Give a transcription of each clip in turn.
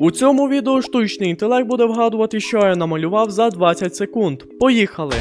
У цьому відео штучний інтелект буде вгадувати, що я намалював за 20 секунд. Поїхали!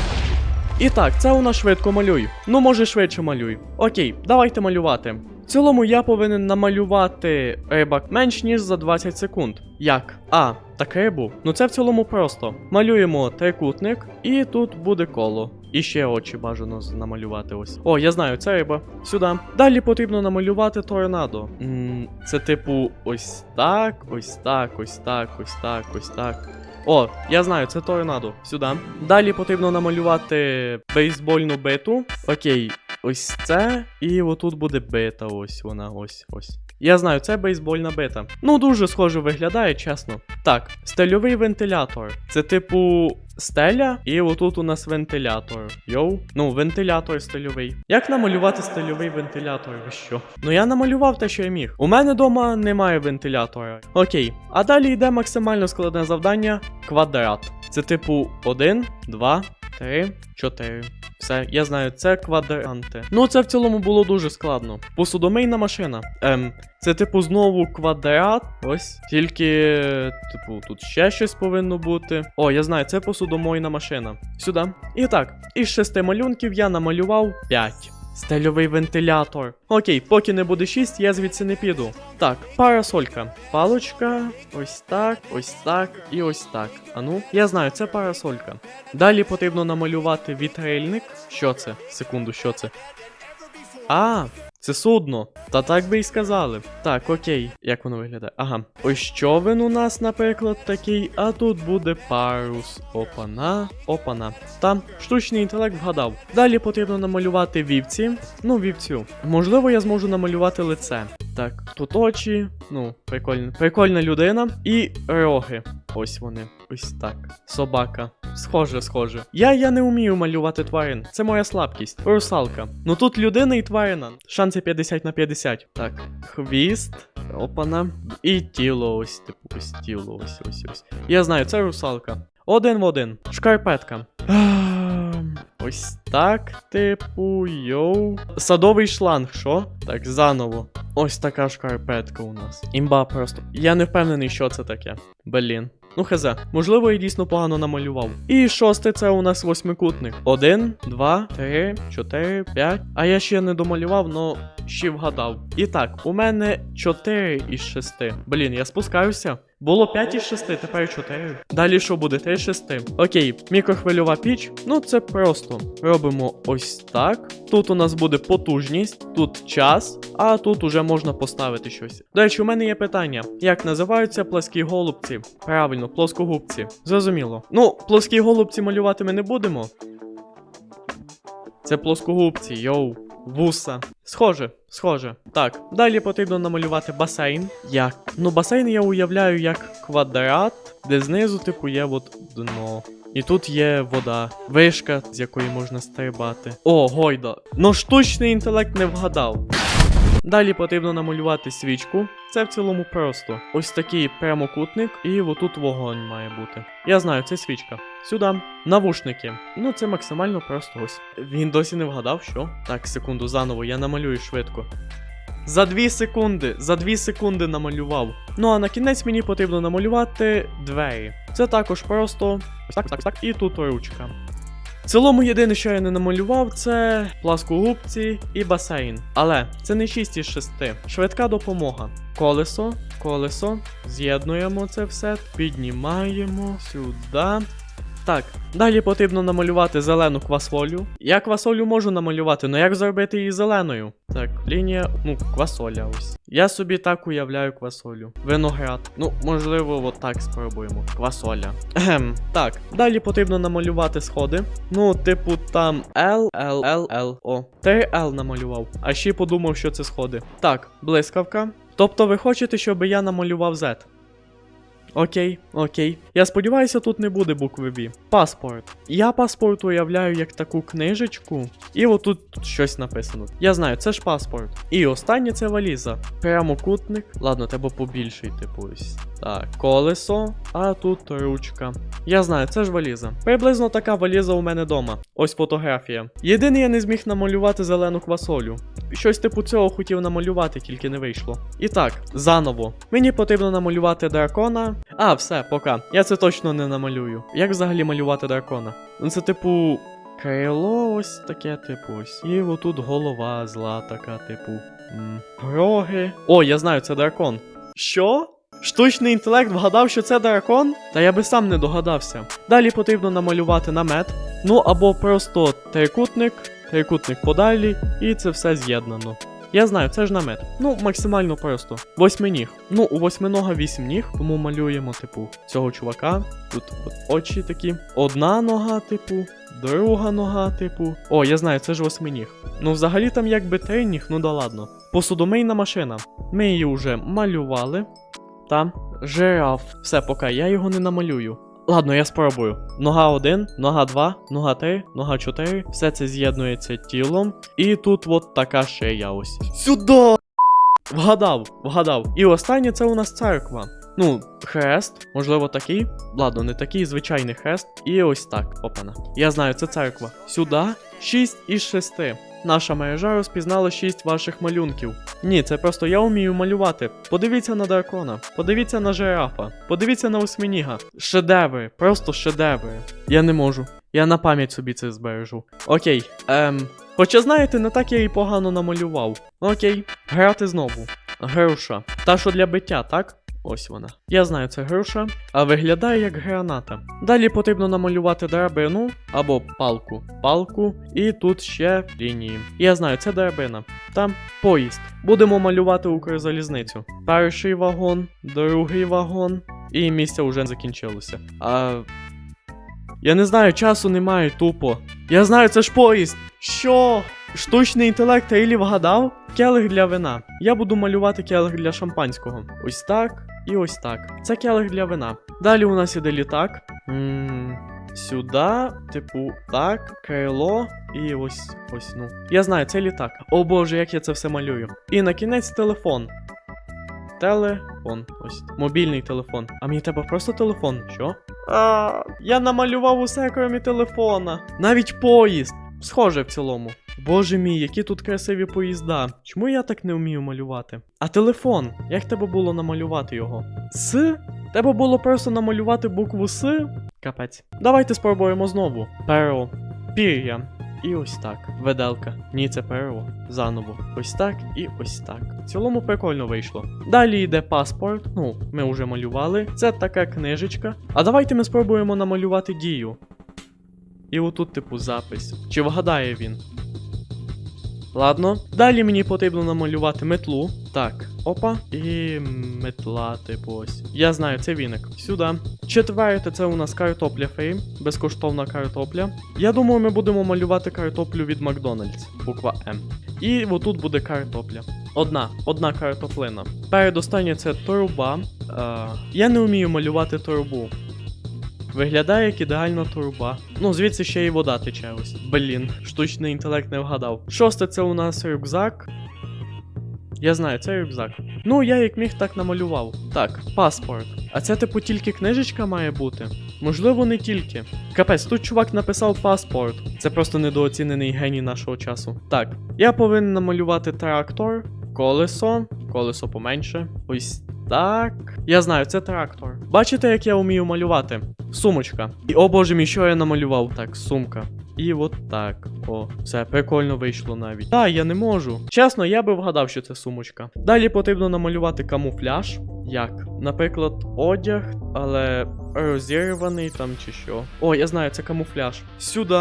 І так, це у нас швидко малюй. Ну, може, швидше малюй. Окей, давайте малювати. В цілому я повинен намалювати рибак менш ніж за 20 секунд. Як? А, так рибу. Ну це в цілому просто. Малюємо трикутник, і тут буде коло. І ще очі бажано намалювати ось. О, я знаю, це риба. Сюди. Далі потрібно намалювати торнадо. м це типу ось так, ось так, ось так, ось так, ось так. О, я знаю, це торнадо. Сюди. Далі потрібно намалювати бейсбольну биту. Окей, ось це. І отут буде бита. Ось вона, ось, ось. Я знаю, це бейсбольна бита. Ну, дуже схоже виглядає, чесно. Так, стельовий вентилятор. Це типу стеля, і отут у нас вентилятор. Йоу. Ну, вентилятор стельовий. Як намалювати стельовий вентилятор? Ви що? Ну я намалював те, що я міг. У мене вдома немає вентилятора. Окей. А далі йде максимально складне завдання квадрат. Це типу 1, 2, 3, 4. Все, я знаю, це квадранти. Ну, це в цілому було дуже складно. Посудомийна машина. Ем, це типу знову квадрат. Ось. Тільки, типу, тут ще щось повинно бути. О, я знаю, це посудомийна машина. Сюди. І так, із шести малюнків я намалював 5. Стельовий вентилятор. Окей, поки не буде 6, я звідси не піду. Так, парасолька. Палочка, ось так, ось так і ось так. А ну, я знаю, це парасолька. Далі потрібно намалювати вітрильник. Що це? Секунду, що це? А, це судно. Та так би й сказали. Так, окей, як воно виглядає? Ага. Ось човен у нас, наприклад, такий, а тут буде парус. Опана, опана. Там штучний інтелект вгадав. Далі потрібно намалювати вівці. Ну, вівцю. Можливо, я зможу намалювати лице. Так, тут очі, ну, прикольна, прикольна людина. І роги. Ось вони. Ось так. Собака. Схоже, схоже. Я, я не вмію малювати тварин. Це моя слабкість. Русалка. Ну тут людина і тварина. Шанси 50 на 50. Так. Хвіст. Опана. І тіло ось, типу, ось тіло, ось ось ось. Я знаю, це русалка. Один в один. Шкарпетка. Ось так, типу, йоу. Садовий шланг, що? Так, заново. Ось така шкарпетка у нас. Імба просто. Я не впевнений, що це таке. Блін. Ну хз, можливо, я дійсно погано намалював. І шосте це у нас восьмикутник. Один, два, три, чотири, п'ять. А я ще не домалював, но ще вгадав. І так, у мене чотири із шести. Блін, я спускаюся. Було 5 із 6, тепер 4. Далі що буде? 3 з 6. Окей, мікрохвильова піч. Ну це просто. Робимо ось так. Тут у нас буде потужність, тут час, а тут уже можна поставити щось. До речі, у мене є питання: як називаються пласкі голубці? Правильно, плоскогубці. Зрозуміло. Ну, плоскі голубці малювати ми не будемо. Це плоскогубці, йоу. Вуса. Схоже, схоже. Так, далі потрібно намалювати басейн. Як? Ну, басейн я уявляю як квадрат, де знизу, типу, є от дно. І тут є вода, вишка, з якої можна стрибати. О, гойда. Ну штучний інтелект не вгадав. Далі потрібно намалювати свічку. Це в цілому просто. Ось такий прямокутник, і отут вогонь має бути. Я знаю, це свічка. Сюди. Навушники. Ну, це максимально просто ось. Він досі не вгадав, що? Так, секунду, заново, я намалюю швидко. За 2 секунди, за 2 секунди намалював. Ну а на кінець мені потрібно намалювати двері. Це також просто. Ось так, так, так. І тут ручка. В цілому єдине, що я не намалював, це пласкогубці і басейн. Але це не 6 із 6. Швидка допомога. Колесо, колесо. З'єднуємо це все, піднімаємо сюди. Так, далі потрібно намалювати зелену квасолю. Я квасолю можу намалювати, але як зробити її зеленою? Так, лінія, ну, квасоля ось. Я собі так уявляю квасолю. Виноград. Ну, можливо, от так спробуємо. Квасоля. Ехем. Так, далі потрібно намалювати сходи. Ну, типу, там L, L, L, L. О, 3 L намалював. А ще подумав, що це сходи. Так, блискавка. Тобто ви хочете, щоб я намалював Z? Окей, окей. Я сподіваюся, тут не буде букви V. Паспорт. Я паспорт уявляю як таку книжечку, і отут тут щось написано. Я знаю, це ж паспорт. І останнє це валіза. Прямокутник. Ладно, треба побільший, типу ось. Так, колесо, а тут ручка. Я знаю, це ж валіза. Приблизно така валіза у мене вдома. Ось фотографія. Єдине, я не зміг намалювати зелену квасолю. Щось типу цього хотів намалювати, тільки не вийшло. І так, заново. Мені потрібно намалювати дракона. А, все, пока. Я це точно не намалюю. Як взагалі малювати дракона? Ну це типу. Крило ось таке, типу ось. І отут голова зла така, типу. м, Роги. О, я знаю, це дракон. Що? Штучний інтелект вгадав, що це дракон? Та я би сам не догадався. Далі потрібно намалювати намет. Ну або просто трикутник, трикутник подалі, і це все з'єднано. Я знаю, це ж намет. Ну, максимально просто. Восьминіг. Ну, у восьминога вісім ніг, тому малюємо, типу, цього чувака. Тут от очі такі. Одна нога, типу, друга нога, типу. О, я знаю, це ж восьминіг. Ну, взагалі там якби три ніг, ну да ладно. Посудомийна машина. Ми її вже малювали. Там. Жираф. Все, поки я його не намалюю. Ладно, я спробую. Нога 1, нога 2, нога 3, нога 4. Все це з'єднується тілом. І тут от така шия ось. Сюди! Вгадав, вгадав. І останнє це у нас церква. Ну, хрест, можливо, такий. Ладно, не такий звичайний хрест. І ось так. Опана. Я знаю, це церква. Сюди 6 із 6. Наша мережа розпізнала 6 ваших малюнків. Ні, це просто я вмію малювати. Подивіться на дракона, подивіться на жирафа, подивіться на осьмініга. Шедеври, просто шедеври. Я не можу. Я на пам'ять собі це збережу. Окей, ем. Хоча знаєте, не так я і погано намалював. Окей, грати знову. Груша. Та що для биття, так? Ось вона. Я знаю, це груша, а виглядає як граната. Далі потрібно намалювати драбину або палку. Палку, і тут ще лінії. Я знаю, це драбина. Там поїзд. Будемо малювати Укрзалізницю. Перший вагон, другий вагон, і місця вже закінчилося. А. Я не знаю, часу немає тупо. Я знаю, це ж поїзд. Що? Штучний інтелект Рілі вгадав? Келих для вина. Я буду малювати келих для шампанського. Ось так і ось так. Це келих для вина. Далі у нас іде літак. м сюди, типу, так, крило і ось ось, ну. Я знаю, це літак. О боже, як я це все малюю. І на кінець телефон. Телефон. Ось. Мобільний телефон. А мені треба просто телефон. Що? А, я намалював усе, крім телефона. Навіть поїзд. Схоже в цілому. Боже мій, які тут красиві поїзда. Чому я так не вмію малювати? А телефон, як тебе було намалювати його? С? Треба було просто намалювати букву С? Капець. Давайте спробуємо знову. Перо. Пір'я. І ось так. Веделка. Ні, це перо. Заново. Ось так і ось так. В цілому прикольно вийшло. Далі йде паспорт. Ну, ми вже малювали. Це така книжечка. А давайте ми спробуємо намалювати дію. І отут, типу, запис. Чи вгадає він? Ладно. Далі мені потрібно намалювати метлу. Так, опа. І метла, типу ось. Я знаю, це віник. Сюди. Четверте, це у нас картопля фейм. Безкоштовна картопля. Я думаю, ми будемо малювати картоплю від Макдональдс. Буква М. І отут буде картопля. Одна, одна картоплина. Передостання це труба. Е, я не вмію малювати трубу. Виглядає як ідеальна труба. Ну, звідси ще й вода тече ось. Блін, штучний інтелект не вгадав. Шосте це у нас рюкзак. Я знаю, це рюкзак. Ну, я як міг так намалював. Так, паспорт. А це типу тільки книжечка має бути? Можливо, не тільки. Капець, тут чувак написав паспорт. Це просто недооцінений геній нашого часу. Так, я повинен намалювати трактор, колесо, колесо поменше. Ось так. Я знаю, це трактор. Бачите, як я вмію малювати? Сумочка. І о боже мій, що я намалював? Так, сумка. І от так. О, все прикольно вийшло навіть. Та, я не можу. Чесно, я би вгадав, що це сумочка. Далі потрібно намалювати камуфляж. Як? Наприклад, одяг, але розірваний там чи що. О, я знаю, це камуфляж. Сюди.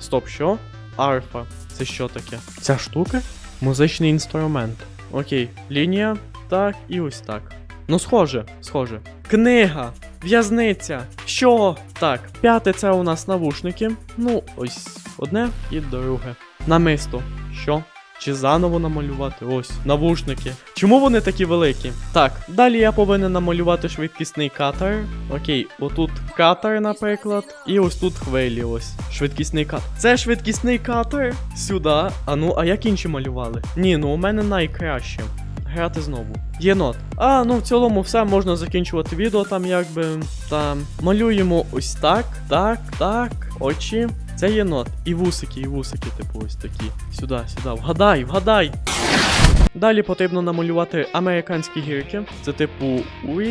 Стоп, що? Арфа. Це що таке? Ця штука? Музичний інструмент. Окей, лінія. Так, і ось так. Ну, схоже, схоже. Книга, в'язниця. Що? Так, п'яте це у нас навушники. Ну, ось одне і друге. Намисто. Що? Чи заново намалювати? Ось, навушники. Чому вони такі великі? Так, далі я повинен намалювати швидкісний катер. Окей, отут катер, наприклад. І ось тут хвилі, ось. Швидкісний катер. Це швидкісний катер. Сюди. А ну, а як інші малювали? Ні, ну у мене найкраще. Грати знову. Єнот. А, ну в цілому все можна закінчувати відео там якби. Там. Малюємо ось так, так, так. Очі. Це єнот. І вусики, і вусики, типу, ось такі. Сюди, сюди. Вгадай, вгадай. Далі потрібно намалювати американські гірки. Це типу. Уі.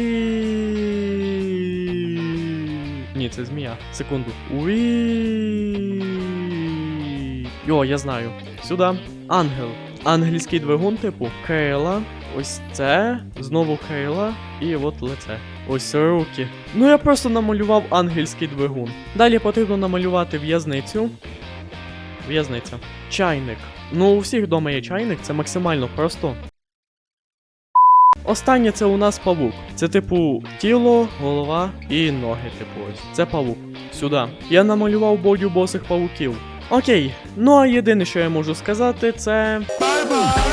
Ні, це змія. Секунду. Уі. Йо, я знаю. Сюди. Ангел. Ангельський двигун, типу, крила. Ось це, знову крила, і от лице. Ось руки. Ну я просто намалював ангельський двигун. Далі потрібно намалювати в'язницю. В'язниця. Чайник. Ну, у всіх вдома є чайник, це максимально просто. Останнє це у нас павук. Це типу тіло, голова і ноги, типу ось. Це павук. Сюди. Я намалював бодю босих павуків. Окей, ну а єдине, що я можу сказати, це. bye.